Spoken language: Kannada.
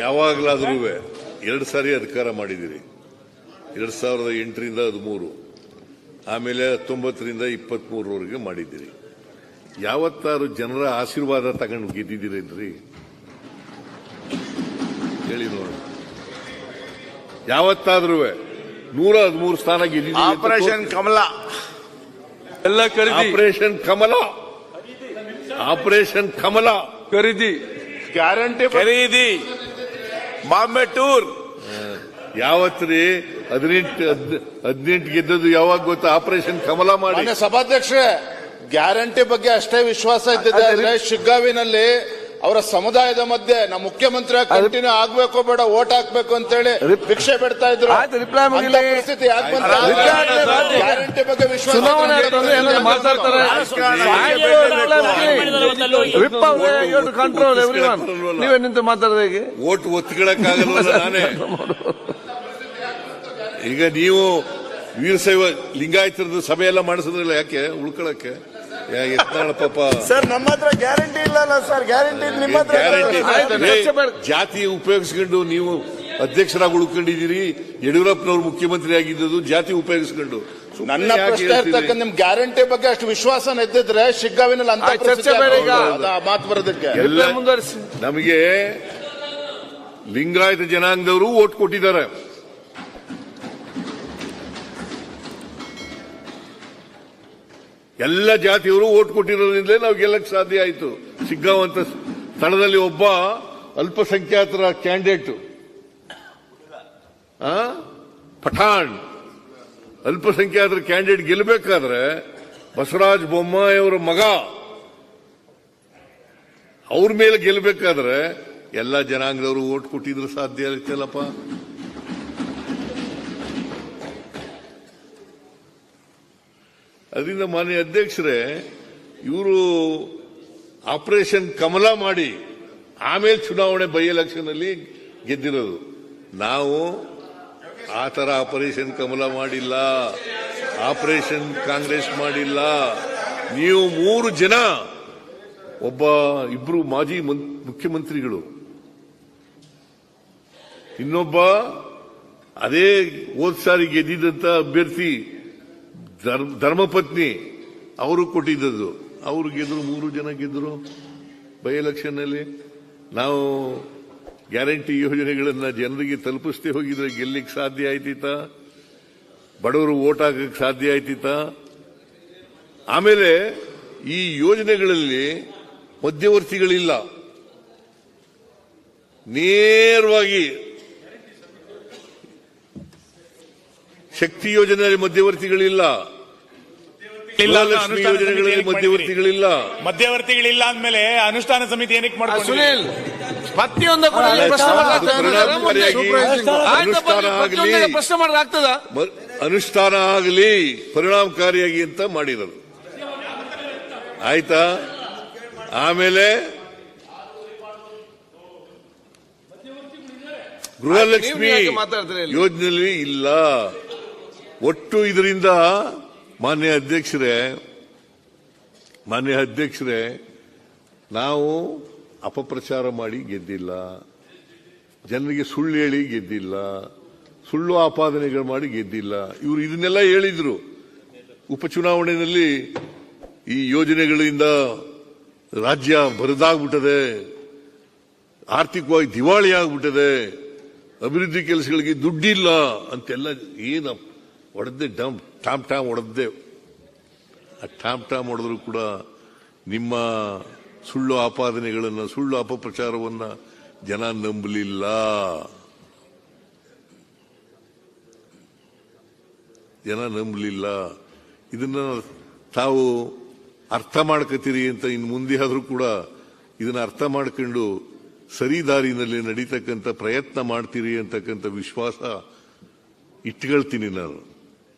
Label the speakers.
Speaker 1: ಯಾವಾಗಲಾದ್ರೂ ಎರಡು ಸಾರಿ ಅಧಿಕಾರ ಮಾಡಿದಿರಿ ಎರಡು ಸಾವಿರದ ಎಂಟರಿಂದ ಹದಿಮೂರು ಆಮೇಲೆ ಹತ್ತೊಂಬತ್ತರಿಂದ ಇಪ್ಪತ್ಮೂರವರೆಗೆ ಮಾಡಿದ್ದೀರಿ. ಯಾವತ್ತಾರು ಜನರ ಆಶೀರ್ವಾದ ತಗೊಂಡು ಗೆದ್ದಿದ್ದೀರೇನ್ರಿ? ಹೇಳಿ ನೋಡಿ ಯಾವತ್ತಾದ್ರೂ ನೂರ ಹದಿಮೂರು ಸ್ಥಾನ ಗೆದ್ದಿದ್ದೀರಿ
Speaker 2: ಆಪರೇಷನ್ ಕಮಲ.
Speaker 3: ಎಲ್ಲ ಕರೆದಿ.
Speaker 1: ಆಪರೇಷನ್ ಕಮಲ. ಆಪರೇಷನ್ ಕಮಲ.
Speaker 3: ಖರೀದಿ
Speaker 2: ಗ್ಯಾರಂಟಿ
Speaker 3: ಖರೀದಿ
Speaker 2: ಬಾಂಬೆ ಟೂರ್
Speaker 1: ಯಾವತ್ರಿ ಹದಿನೆಂಟು ಹದಿನೆಂಟು ಗೆದ್ದದ್ದು ಯಾವಾಗ ಗೊತ್ತಾ? ಆಪರೇಷನ್ ಕಮಲ ಮಾಡಿ.
Speaker 4: ಸಭಾಧ್ಯಕ್ಷ ಸಭಾಧ್ಯಕ್ಷರೇ ಗ್ಯಾರಂಟಿ ಬಗ್ಗೆ ಅಷ್ಟೇ ವಿಶ್ವಾಸ ಇದ್ದಿದೆ ಶಿಗ್ಗಾವಿನಲ್ಲಿ ಅವರ ಸಮುದಾಯದ ಮಧ್ಯೆ ನಮ್ಮ ಮುಖ್ಯಮಂತ್ರಿ ಕಂಟಿನ್ಯೂ ಆಗ್ಬೇಕು ಬೇಡ ಓಟ್ ಹಾಕ್ಬೇಕು ಅಂತೇಳಿ ಭಿಕ್ಷೆ ಬಿಡ್ತಾ ಇದ್ರು. ಅಂತ ಪರಿಸ್ಥಿತಿ. ಗ್ಯಾರಂಟಿ ಬಗ್ಗೆ ವಿಶ್ವಾಸ
Speaker 3: ಕಂಟ್ರೋಲ್ ನೀವೇ ನಿಂತು ಮಾತಾಡೋದು ಹೇಗೆ?
Speaker 1: ಓಟ್ ಒತ್ಕೊಳಕ್ಕಾಗಲ್ಲ ನಾನೇ. ಈಗ ನೀವು ವೀರಶೈವ ಲಿಂಗಾಯತರದ್ದು ಸಭೆ ಎಲ್ಲ ಮಾಡಿಸಿದ್ರಲ್ಲ ಯಾಕೆ? ಉಳ್ಕೊಳಕ್ಕೆ ಯತ್ನಾಳ ಪಾಪ.
Speaker 2: ಸರ್ ನಮ್ಮ ಹತ್ರ ಗ್ಯಾರಂಟಿ ಇಲ್ಲಲ್ಲ ಸರ್. ಗ್ಯಾರಂಟಿ ನಿಮ್ಮ ಹತ್ರ
Speaker 1: ಗ್ಯಾರಂಟಿ. ಜಾತಿ ಉಪಯೋಗಿಸ್ಕೊಂಡು ನೀವು ಅಧ್ಯಕ್ಷರಾಗಿ ಉಳ್ಕೊಂಡಿದ್ದೀರಿ. ಯಡಿಯೂರಪ್ಪನವರು ಮುಖ್ಯಮಂತ್ರಿ ಆಗಿದ್ದು ಜಾತಿ ಉಪಯೋಗಿಸ್ಕೊಂಡು.
Speaker 4: ನನ್ನ ಪ್ರಶ್ನೆ
Speaker 1: ಇರ್ತಕ್ಕಂಥ
Speaker 4: ಇರ್ತಕ್ಕ ನಿಮ್ ಗ್ಯಾರಂಟಿ ಬಗ್ಗೆ ಅಷ್ಟು ವಿಶ್ವಾಸ ಎದ್ದಿದ್ರೆ ಶಿಗ್ಗಾವಿನಲ್ಲಿ ಅಂತ
Speaker 3: ಚರ್ಚೆ
Speaker 4: ಮಾತು ಬರೋದಕ್ಕೆ.
Speaker 1: ಎಲ್ಲ
Speaker 3: ಮುಂದುವರಿಸಿ.
Speaker 1: ನಮಗೆ ಲಿಂಗಾಯತ ಜನಾಂಗದವರು ಓಟ್ ಕೊಟ್ಟಿದ್ದಾರೆ. ಎಲ್ಲ ಜಾತಿಯವರು ಓಟ್ ಕೊಟ್ಟಿರೋದ್ರಿಂದಲೇ ನಾವು ಗೆಲ್ಲಕ್ಕೆ ಸಾಧ್ಯ ಆಯಿತು. ಸಿಗ್ಗಾವಂತ ಸ್ಥಳದಲ್ಲಿ ಒಬ್ಬ ಅಲ್ಪಸಂಖ್ಯಾತರ ಕ್ಯಾಂಡಿಡೇಟ್ ಪಠಾಣ್. ಅಲ್ಪಸಂಖ್ಯಾತರ ಕ್ಯಾಂಡಿಡೇಟ್ ಗೆಲ್ಲಬೇಕಾದ್ರೆ ಬಸವರಾಜ ಬೊಮ್ಮಾಯಿಯವರ ಮಗ. ಅವ್ರ ಮೇಲೆ ಗೆಲ್ಲಬೇಕಾದ್ರೆ ಎಲ್ಲ ಜನಾಂಗದವರು ಓಟ್ ಕೊಟ್ಟಿದ್ರು ಸಾಧ್ಯ ಇರ್ತಲ್ಲಪ್ಪ ಅದರಿಂದ ಮಾನ್ಯ ಅಧ್ಯಕ್ಷರೇ, ಇವರು ಆಪರೇಷನ್ ಕಮಲ ಮಾಡಿ ಆಮೇಲೆ ಚುನಾವಣೆ ಬೈ ಎಲೆಕ್ಷನ್ ಅಲ್ಲಿ ಗೆದ್ದಿರೋದು. ನಾವು ಆ ತರ ಆಪರೇಷನ್ ಕಮಲ ಮಾಡಿಲ್ಲ, ಆಪರೇಷನ್ ಕಾಂಗ್ರೆಸ್ ಮಾಡಿಲ್ಲ. ನೀವು ಮೂರು ಜನ, ಒಬ್ಬ ಇಬ್ರು ಮಾಜಿ ಮುಖ್ಯಮಂತ್ರಿಗಳು, ಇನ್ನೊಬ್ಬ ಅದೇ ಹೋದ್ ಸಾರಿ ಗೆದ್ದಿದ್ದಂತ ಅಭ್ಯರ್ಥಿ ಧರ್ಮ- ಧರ್ಮಪತ್ನಿ ಅವರು ಕೊಟ್ಟಿದ್ದದ್ದು. ಅವರು ಗೆದ್ರು, ಮೂರು ಜನ ಗೆದ್ರು. ಬೈ ಎಲೆಕ್ಷನ್ನಲ್ಲಿ ನಾವು ಗ್ಯಾರಂಟಿ ಯೋಜನೆಗಳನ್ನು ಜನರಿಗೆ ತಲುಪಿಸ್ತೇ ಹೋಗಿದ್ರೆ ಗೆಲ್ಲಿಕ್ಕೆ ಸಾಧ್ಯ ಆಯ್ತಿತ್ತ? ಬಡವರು ಓಟ್ ಹಾಕಕ್ಕೆ ಸಾಧ್ಯ ಆಯ್ತಿತ್ತ? ಆಮೇಲೆ ಈ ಯೋಜನೆಗಳಲ್ಲಿ ಮಧ್ಯವರ್ತಿಗಳಿಲ್ಲ. ನೇರವಾಗಿ ಶಕ್ತಿ ಯೋಜನೆಯಲ್ಲಿ ಮಧ್ಯವರ್ತಿಗಳಿಲ್ಲ. ಲಕ್ಷ್ಮಿ ಯೋಜನೆಗಳಲ್ಲಿ ಮಧ್ಯವರ್ತಿಗಳಿಲ್ಲ.
Speaker 5: ಮಧ್ಯವರ್ತಿಗಳಿಲ್ಲ ಅಂದ್ಮೇಲೆ ಅನುಷ್ಠಾನ ಸಮಿತಿ ಏನಕ್ಕೆ
Speaker 3: ಮಾಡ್ತಾರೆ?
Speaker 1: ಅನುಷ್ಠಾನ ಆಗಲಿ.
Speaker 3: ಪ್ರಶ್ನೆ ಮಾಡಲಾಗ್ತದ?
Speaker 1: ಅನುಷ್ಠಾನ ಆಗಲಿ ಪರಿಣಾಮಕಾರಿಯಾಗಿ ಅಂತ ಮಾಡಿರೋದು. ಆಯ್ತಾ? ಆಮೇಲೆ ಗೃಹಲಕ್ಷ್ಮಿ ಯೋಜನೆಯಲ್ಲಿ ಇಲ್ಲ. ಒಟ್ಟು ಇದರಿಂದ ಮಾನ್ಯ ಅಧ್ಯಕ್ಷರೇ ಮಾನ್ಯ ಅಧ್ಯಕ್ಷರೇ, ನಾವು ಅಪಪ್ರಚಾರ ಮಾಡಿ ಗೆದ್ದಿಲ್ಲ. ಜನರಿಗೆ ಸುಳ್ಳು ಹೇಳಿ ಗೆದ್ದಿಲ್ಲ. ಸುಳ್ಳು ಆಪಾದನೆಗಳು ಮಾಡಿ ಗೆದ್ದಿಲ್ಲ. ಇವರು ಇದನ್ನೆಲ್ಲ ಹೇಳಿದ್ರು. ಉಪಚುನಾವಣೆಯಲ್ಲಿ ಈ ಯೋಜನೆಗಳಿಂದ ರಾಜ್ಯ ಬರದಾಗ್ಬಿಟ್ಟದೆ. ಆರ್ಥಿಕವಾಗಿ ದಿವಾಳಿ ಆಗ್ಬಿಟ್ಟದೆ ಅಭಿವೃದ್ಧಿ ಕೆಲಸಗಳಿಗೆ ದುಡ್ಡಿಲ್ಲ ಅಂತೆಲ್ಲ ಏನು ಹೊಡೆದ್ದೆ ಡಮ್, ಟಾಮ್ ಟಾಮ್ ಹೊಡೆದ್ದೆ ಆ ಟಾಮ್ ಟಾಮ್ ಹೊಡೆದ್ರು ಕೂಡ ನಿಮ್ಮ ಸುಳ್ಳು ಆಪಾದನೆಗಳನ್ನು, ಸುಳ್ಳು ಅಪಪ್ರಚಾರವನ್ನು ಜನ ನಂಬಲಿಲ್ಲ. ಜನ ನಂಬಲಿಲ್ಲ. ಇದನ್ನ ತಾವು ಅರ್ಥ ಮಾಡ್ಕೋತೀರಿ ಅಂತ ಇನ್ನು ಮುಂದೆ ಆದರೂ ಕೂಡ ಇದನ್ನ ಅರ್ಥ ಮಾಡ್ಕೊಂಡು ಸರಿ ದಾರಿನಲ್ಲಿ ನಡೀತಕ್ಕಂಥ ಪ್ರಯತ್ನ ಮಾಡ್ತೀರಿ ಅಂತಕ್ಕಂಥ ವಿಶ್ವಾಸ ಇಟ್ಕೊಳ್ತೀನಿ ನಾನು.